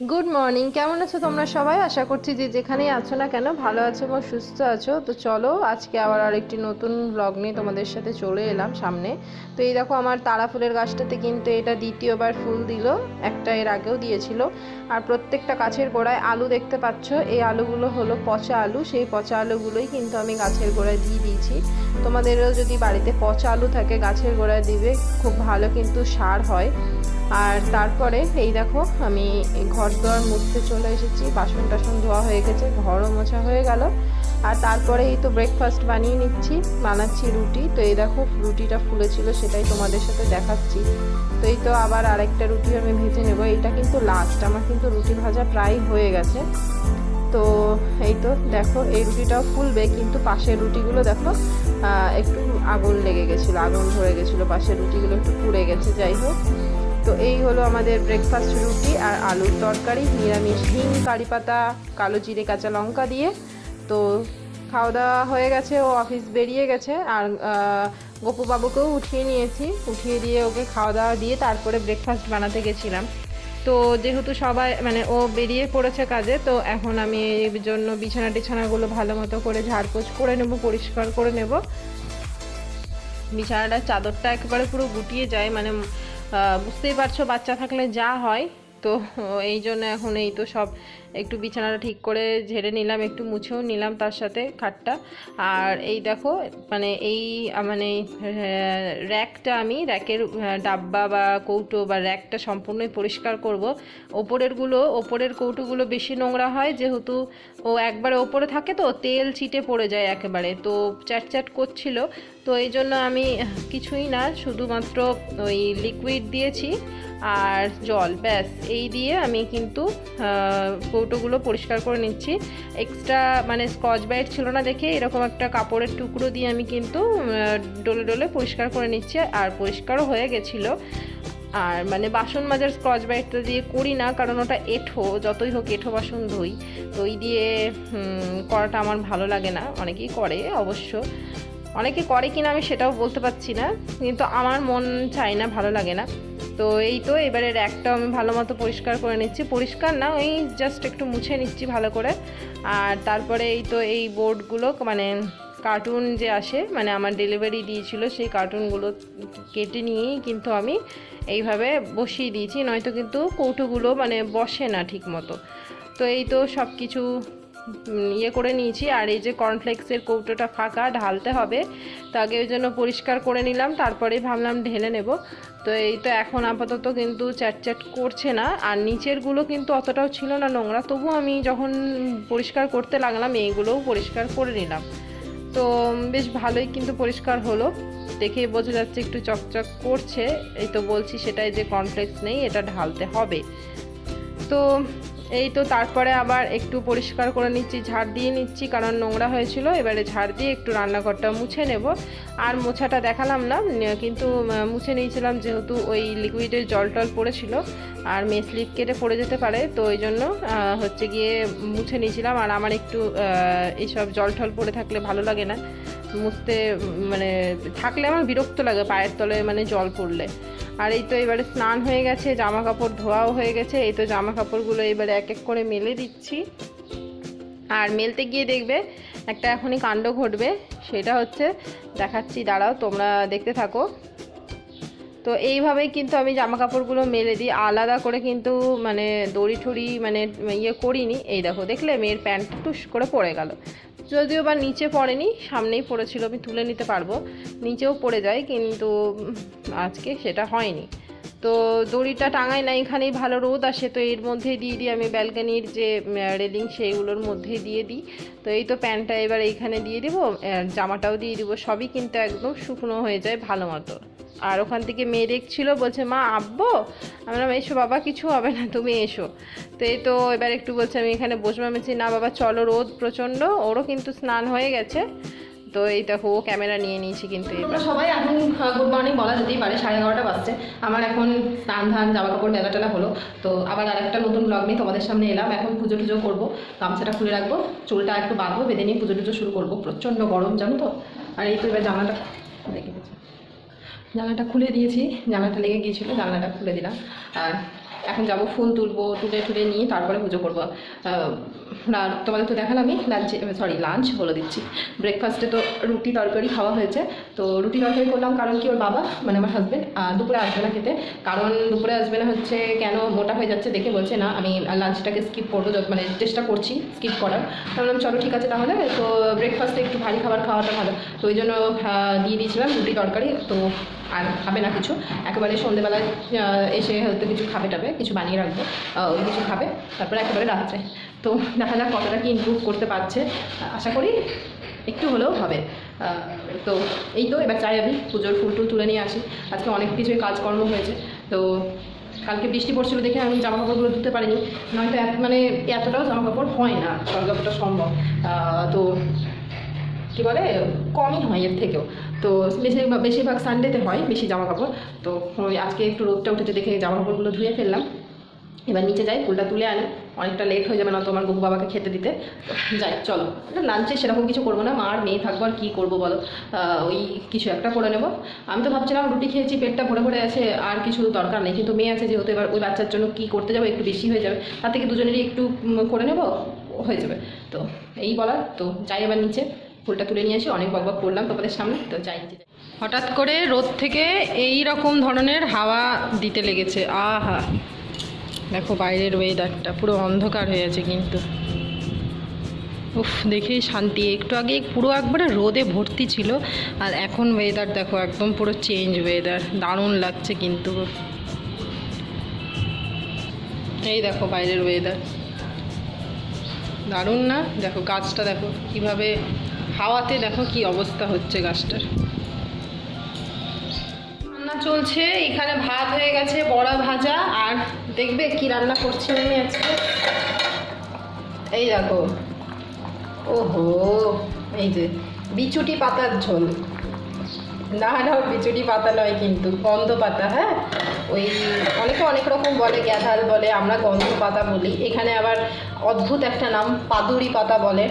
Good morning কেমন আছো তোমরা সবাই? আশা করছি যে যেখানেই আছো না কেন, ভালো আছো এবং সুস্থ আছো। তো চলো, আজকে আবার আরেকটি নতুন ব্লগ নিয়ে তোমাদের সাথে চলে এলাম সামনে। তো এই দেখো, আমার তারা ফুলের গাছটাতে কিন্তু এটা দ্বিতীয়বার ফুল দিল। একটা এর আগেও দিয়েছিল। আর প্রত্যেকটা গাছের গোড়ায় আলু দেখতে পাচ্ছ। এই আলুগুলো হলো পচা আলু। সেই পচা আলুগুলোই কিন্তু আমি গাছের গোড়ায় দিয়ে দিয়েছি। তোমাদেরও যদি বাড়িতে পচা আলু থাকে, গাছের গোড়ায় দিবে। খুব ভালো কিন্তু সার হয়। আর তারপরে এই দেখো, আমি ঘর দোয়ার মুছতে চলে এসেছি। বাসন টাসন ধোয়া হয়ে গেছে, ঘরও মোছা হয়ে গেল। আর তারপরে এই তো ব্রেকফাস্ট বানিয়ে নিচ্ছি, বানাচ্ছি রুটি। তো এই দেখো, রুটিটা ফুলেছিল সেটাই তোমাদের সাথে দেখাচ্ছি। তো এই তো আবার আরেকটা রুটি আমি ভেজে নেব। এটা কিন্তু লাস্ট আমার কিন্তু রুটি ভাজা প্রায় হয়ে গেছে। তো এই তো দেখো, এই রুটিটাও ফুলবে, কিন্তু পাশের রুটিগুলো দেখো একটু আগুন লেগে গেছিল, আগুন ধরে গেছিল। পাশের রুটিগুলো একটু পুড়ে গেছে, যাই হোক। তো এই হলো আমাদের ব্রেকফাস্ট রুটি আর আলুর তরকারি নিরামিষ হিং কারি পাতা কালো জিরে কাঁচা লঙ্কা দিয়ে। তো খাওয়া দাওয়া হয়ে গেছে ও অফিস বেরিয়ে গেছে আর আহ, গপু বাবুকেও উঠিয়ে নিয়েছি। উঠিয়ে দিয়ে ওকে খাওয়া দাওয়া দিয়ে তারপরে ব্রেকফাস্ট বানাতে গেছিলাম। তো যেহেতু সবাই মানে ও বেরিয়ে পড়েছে কাজে তো এখন আমি এর জন্য বিছানা টিছানাগুলো ভালো মতো করে ঝাড়পোছ করে নেব পরিষ্কার করে নেব। বিছানাটার চাদরটা একেবারে পুরো গুটিয়ে যায় মানে বুঝতেই পারছ বাচ্চা থাকলে যা হয়। তো এই জন্য এখন এই তো সব একটু বিছানাটা ঠিক করে ঝেড়ে নিলাম, একটু মুছেও নিলাম তার সাথে খাটটা। আর এই দেখো মানে এই মানে র্যাকটা আমি, র্যাকের ডাব্বা বা কৌটো বা র্যাকটা সম্পূর্ণই পরিষ্কার করব। ওপরেরগুলো, ওপরের কৌটোগুলো বেশি নোংরা হয়, যেহেতু ও একবারে ওপরে থাকে তো, তেল ছিটে পড়ে যায় একেবারে, তো চ্যাট চ্যাট করছিল। তো এই জন্য আমি কিছুই না, শুধুমাত্র ওই লিকুইড দিয়েছি আর জল, ব্যাস। এই দিয়ে আমি কিন্তু কৌটোগুলো পরিষ্কার করে নিচ্ছি। এক্সট্রা মানে স্কচ ব্রাইট ছিল না দেখে এরকম একটা কাপড়ের টুকরো দিয়ে আমি কিন্তু ডলে ডলে পরিষ্কার করে নিচ্ছি আর পরিষ্কারও হয়ে গেছিল। আর মানে বাসন মাজার স্কচ ব্রাইটটা দিয়ে করি না কারণ ওটা এঁঠো, যতই হোক এঁঠো বাসন ধুই। তো ওই দিয়ে করাটা আমার ভালো লাগে না। অনেকেই করে অবশ্য। অনেকে করে কিনা আমি সেটাও বলতে পারছি না। কিন্তু আমার মন চায় না, ভালো লাগে না। তো এই তো এবারে র্যাকটাও আমি ভালো মতো পরিষ্কার করে নিচ্ছি। পরিষ্কার না, ওই জাস্ট একটু মুছে নিচ্ছি ভালো করে। আর তারপরে এই তো এই বোর্ডগুলো মানে কার্টুন যে আসে মানে আমার ডেলিভারি দিয়েছিল, সেই কার্টুনগুলো কেটে নিয়েই কিন্তু আমি এইভাবে বসিয়ে দিয়েছি। নয়তো কিন্তু কৌটোগুলো মানে বসে না ঠিক মতো তো এই তো সব কিছু ইয়ে করে নিয়েছি। আর এই যে কর্নফ্লেক্সের কৌটোটা ফাঁকা, ঢালতে হবে। তো আগে ওই জন্য পরিষ্কার করে নিলাম, তারপরে ভাবলাম ঢেলে নেব। তো এই তো এখন আপাতত কিন্তু চ্যাট চ্যাট করছে না। আর নিচেরগুলো কিন্তু অতটাও ছিল না নোংরা। তবু আমি যখন পরিষ্কার করতে লাগলাম, এইগুলোও পরিষ্কার করে নিলাম। তো বেশ ভালোই কিন্তু পরিষ্কার হলো। দেখেই বোঝা যাচ্ছে একটু চকচক করছে। এই তো বলছি সেটাই যে কমপ্লেক্স নেই, এটা ঢালতে হবে। তো এই তো তারপরে আবার একটু পরিষ্কার করে নিচ্ছি, ঝাড় দিয়ে নিচ্ছি, কারণ নোংরা হয়েছিল। এবারে ঝাড় দিয়ে একটু রান্নাঘরটা মুছে নেব। আর মোছাটা দেখালাম না কিন্তু মুছে নিয়েছিলাম যেহেতু ওই লিকুইডের জল টল পড়েছিল, আর মে স্লিপ কেটে পড়ে যেতে পারে, তো ওই জন্য হচ্ছে গিয়ে মুছে নিয়েছিলাম। আর আমার একটু এইসব জল টল পড়ে থাকলে ভালো লাগে না। মুছতে মানে থাকলে আমার বিরক্ত লাগে পায়ের তলে মানে জল পড়লে। আর এই তো এবারে স্নান হয়ে গেছে জামা কাপড় ধোয়াও হয়ে গেছে, এই তো জামা কাপড়গুলো এবারে এক এক করে মেলে দিচ্ছি। আর মেলতে গিয়ে দেখবে একটা এখনই কাণ্ড ঘটবে, সেটা হচ্ছে দেখাচ্ছি, দাঁড়াও, তোমরা দেখতে থাকো। তো এইভাবেই কিন্তু আমি জামা কাপড়গুলো মেলে দিই, আলাদা করে কিন্তু মানে দড়ি ঠড়ি মানে ইয়ে করিনি, এই দেখো, দেখলে মেয়ের প্যান্ট টুস করে পড়ে গেল। যদিও বা নিচে পড়েনি, সামনেই পড়েছিল, আমি তুলে নিতে পারব। নিচেও পড়ে যায়, কিন্তু আজকে সেটা হয়নি। তো দড়িটা টাঙাই না, এখানেই ভালো রোদ আসে, তো এর মধ্যেই দিয়ে দিই আমি ব্যালকানির যে রেলিং সেইগুলোর মধ্যেই দিয়ে দিই। তো এই তো প্যান্টটা এবার এইখানে দিয়ে দিব জামাটাও দিয়ে দিব, সবই কিন্তু একদম শুকনো হয়ে যায় ভালো মতো। আর ওখান থেকে মেয়ে দেখছিল, বলছে, মা, আব্বো? আমি বললাম, এসো বাবা, কিছু হবে না, তুমি এসো। তো এই তো এবার একটু বলছে, আমি এখানে বসবো। আমি না বাবা, চলো, রোদ প্রচণ্ড, ওরও কিন্তু স্নান হয়ে গেছে। তো এই দেখো, ও ক্যামেরা নিয়ে নিয়েছি কিন্তু এবার। সবাই এখন গুড মর্নিং বলা যেতেই পারে, সাড়ে এগারোটা বাজছে। আমার এখন স্নান ধান জামা কাপড় মেলা টেলা হলো। তো আবার আরেকটা নতুন ব্লগ নিয়ে তোমাদের সামনে এলাম। এখন পুজো টুজো করব, গামছাটা খুলে রাখব, চুলটা একটু বাঁধবো, বেঁধে নিয়ে পুজো টুজো শুরু করব। প্রচণ্ড গরম, জানো তো? আর এই তো এবার জামাটা দেখে জানলাটা খুলে দিয়েছি, জানলাটা লেগে গিয়েছিল, জানলাটা খুলে দিলাম। আর এখন যাব, ফুল তুলবো, তুলে টুলে নিয়ে তারপরে পুজো করব। না, তোমাদের তো দেখালাম আমি লাঞ্চে সরি লাঞ্চ বলে দিচ্ছি। ব্রেকফাস্টে তো রুটি তরকারি খাওয়া হয়েছে। তো রুটি তরকারি করলাম কারণ কি, ওর বাবা মানে আমার হাজব্যান্ড দুপুরে আসবে না খেতে। কারণ দুপুরে আসবে না হচ্ছে কেন, মোটা হয়ে যাচ্ছে দেখে বলছে, না, আমি লাঞ্চটাকে স্কিপ করব মানে চেষ্টা করছি স্কিপ করার। বললাম, চলো, ঠিক আছে তাহলে। তো ব্রেকফাস্টে একটু ভারী খাবার খাওয়াটা ভালো। তো ওই জন্য দিয়ে দিয়েছিলাম রুটি তরকারি। তো আর খাবে না কিছু। একেবারে সন্ধেবেলায় এসে হয়তো কিছু খাবে টাবে, কিছু বানিয়ে রাখব ওই কিছু খাবে, তারপরে একেবারে রাত্রে। তো দেখা যাক কতটা কি ইমপ্রুভ করতে পারছে, আশা করি একটু হলেও হবে। তো এই তো, এবার চাই আমি পুজোর ফুল টুল তুলে নিয়ে আসি। আজকে অনেক কিছুই কাজকর্ম হয়েছে। তো কালকে বৃষ্টি পড়ছিল দেখে আমি জামা কাপড়গুলো ধুতে পারিনি। নয়তো মানে এতটাও জামা কাপড় হয় না যতটা সম্ভব। তো কী বলে, কমই হয় এর থেকেও। তো বেশিরভাগ বেশিরভাগ সানডেতে হয় বেশি জামা কাপড় তো আজকে একটু রোদটা উঠেছে দেখে জামা কাপড়গুলো ধুয়ে ফেললাম। এবার নিচে যাই, ফুলটা তুলে আনি। অনেকটা লেট হয়ে যাবে না তো আমার গপু বাবাকে খেতে দিতে। যাই, চলো। লাঞ্চে সেরকম কিছু করব না। মা আর মেয়ে থাকব, আর কী করব বলো? ওই কিছু একটা করে নেব। আমি তো ভাবছিলাম রুটি খেয়েছি, পেটটা ভরে ভরে আছে, আর কিছু দরকার নেই। কিন্তু মেয়ে আছে যেহেতু, এবার ওই বাচ্চার জন্য কী করতে যাব, একটু বেশি হয়ে যাবে। তার থেকে দুজনেরই একটু করে নেব, হয়ে যাবে। তো এই বলার। তো যাই এবার নিচে। ফুলটা তুলে নিয়ে আসি অনেক বক বক করলাম তোমাদের সামনে, তো যাই। হঠাৎ করে রোদ থেকে এই রকম ধরনের হাওয়া দিতে লেগেছে। আহা! দেখো বাইরের ওয়েদারটা পুরো অন্ধকার হয়ে আছে কিন্তু। উফ, দেখেই শান্তি। একটু আগে পুরো একবারে রোদে ভর্তি ছিল, আর এখন ওয়েদার দেখো একদম পুরো চেঞ্জ ওয়েদার দারুণ লাগছে কিন্তু। এই দেখো বাইরের ওয়েদার দারুণ না? দেখো গাছটা দেখো কীভাবে হাওয়াতে দেখো কি অবস্থা হচ্ছে গাছটার। রান্না চলছে, এখানে ভাত হয়ে গেছে, বড়া ভাজা, আর দেখবে কি রান্না করছি আমি আজকে। এই দেখো, ওহো, এই যে বিচুটি পাতার ঝোল। না না, বিচুটি পাতা নয় কিন্তু, গন্ধ পাতা হ্যাঁ? ওই অনেকে অনেক রকম বলে গ্যাঁধাল বলে, আমরা গন্ধ পাতা বলি। এখানে আবার অদ্ভুত একটা নাম, পাদুরি পাতা বলে।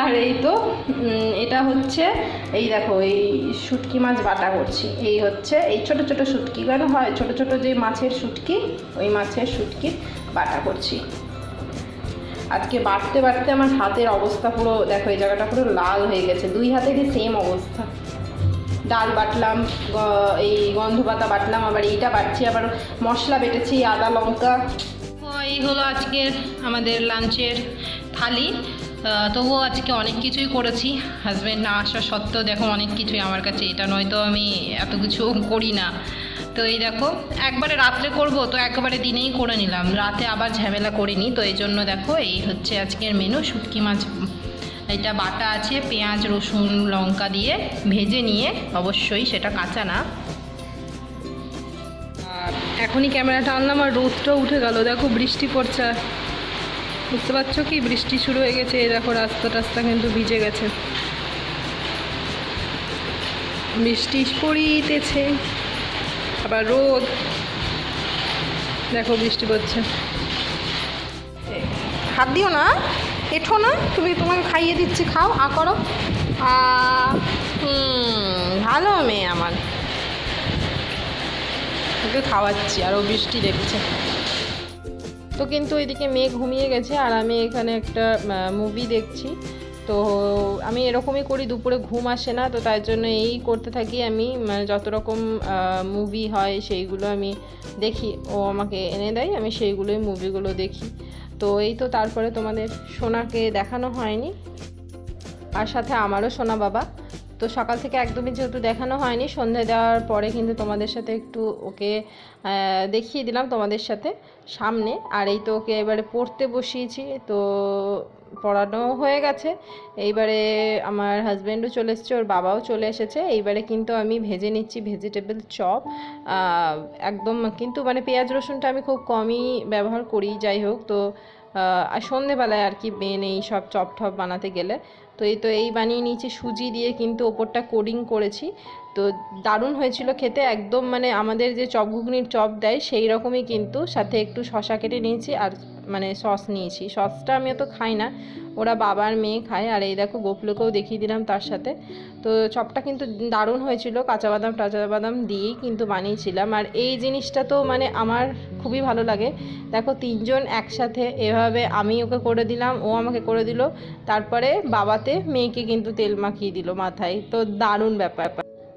আর এই তো এটা হচ্ছে, এই দেখো, এই শুটকি মাছ বাটা করছি। এই হচ্ছে, এই ছোট ছোট শুটকি, কেন হয়? ছোট ছোট যে মাছের শুটকি, ওই মাছের শুটকি বাটা করছি। আজকে বাড়তে বাড়তে আমার হাতের অবস্থা পুরো, দেখো, এই জায়গাটা পুরো লাল হয়ে গেছে। দুই হাতেরই সেম অবস্থা? ডাল বাটলাম এই গন্ধ পাতা বাটলাম, আবার এইটা বাটছি, আবার মশলা বেটেছি, আদা, লঙ্কা। এই হলো আজকের আমাদের লাঞ্চের থালি। তবুও আজকে অনেক কিছুই করেছি। হাজব্যান্ড না আসা সত্ত্বেও দেখো অনেক কিছুই আমার কাছে, এটা নয়তো আমি এত কিছু করি না। তো এই দেখো, একবারে রাত্রে করব তো একবারে দিনেই করে নিলাম। রাতে আবার ঝামেলা করিনি, তো এই জন্য দেখো এই হচ্ছে আজকের মেনু শুটকি মাছ। এটা বাটা আছে, পেঁয়াজ, রসুন, লঙ্কা দিয়ে ভেজে নিয়ে অবশ্যই সেটা কাঁচা না। এখনই ক্যামেরাটা আনলাম আর রোদটা উঠে গেল, দেখো বৃষ্টি পড়ছে। বুঝতে পারছ কি? বৃষ্টি শুরু হয়ে গেছে, এই দেখো রাস্তা টাস্তা কিন্তু ভিজে গেছে। বৃষ্টি পড়িতেছে, আবার রোদ। দেখো বৃষ্টি পড়ছে। হাত দিও না, এঠো না, তুমি তোমাকে খাইয়ে দিচ্ছি, খাও, আ করো। ভালো মেয়ে আমার। ওকে খাওয়াচ্ছি, আর ও বৃষ্টি দেখছে। তো কিন্তু এদিকে মেয়ে ঘুমিয়ে গেছে আর আমি এখানে একটা মুভি দেখছি। তো আমি এরকমই করি, দুপুরে ঘুম আসে না, তো তাই জন্য এই করতে থাকি আমি। মানে যত রকম মুভি হয় সেইগুলো আমি দেখি। ও আমাকে এনে দেয়, আমি সেইগুলোই মুভিগুলো দেখি। তো এই তো তারপরে তোমাদের সোনাকে দেখানো হয়নি। আর সাথে আমারও সোনা বাবা। তো সকাল থেকে একদমই যেহেতু দেখানো হয়নি সন্ধে দেওয়ার পরে কিন্তু তোমাদের সাথে একটু ওকে দেখিয়ে দিলাম তোমাদের সাথে সামনে। আর এই তো ওকে এবারে পড়তে বসিয়েছি, তো পড়ানো হয়ে গেছে। এইবারে আমার হাজব্যান্ডও চলে এসেছে, ওর বাবাও চলে এসেছে। এইবারে কিন্তু আমি ভেজে নিচ্ছি ভেজিটেবল চপ। একদম কিন্তু মানে পেঁয়াজ রসুনটা আমি খুব কমই ব্যবহার করি, যাই হোক। তো সন্ধেবেলায় আর কি মেন এই সব চপ টপ বানাতে গেলে। তো এই তো এই বানিয়ে নিয়েছি, সুজি দিয়ে কিন্তু ওপরটা কোডিং করেছি। তো দারুণ হয়েছিল খেতে, একদম মানে আমাদের যে চপ ঘুগনির চপ দেয়, সেই রকমই কিন্তু। সাথে একটু শশা কেটে নিয়েছি আর মানে সস নিয়েছি। সসটা আমি অত খাই না। ওরা বাবার মেয়ে খায়। আর এই দেখো গোপলোকেও দেখিয়ে দিলাম তার সাথে। তো চপটা কিন্তু দারুণ হয়েছিল। কাঁচা বাদাম, টাচা বাদাম দিয়েই কিন্তু বানিয়েছিলাম। আর এই জিনিসটা তো মানে আমার খুবই ভালো লাগে। দেখো তিনজন একসাথে এভাবে আমি ওকে করে দিলাম, ও আমাকে করে দিল। তারপরে বাবাতে মেয়েকে কিন্তু তেল মাখিয়ে দিল মাথায়। তো দারুণ ব্যাপার।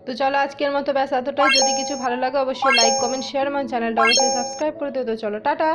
তো চলো আজকের মতো ব্যাস এতটাই। যদি কিছু ভালো লাগে অবশ্যই লাইক কমেন্ট শেয়ার আমার চ্যানেলটা অবশ্যই সাবস্ক্রাইব করে দিও। তো চলো, টাটা!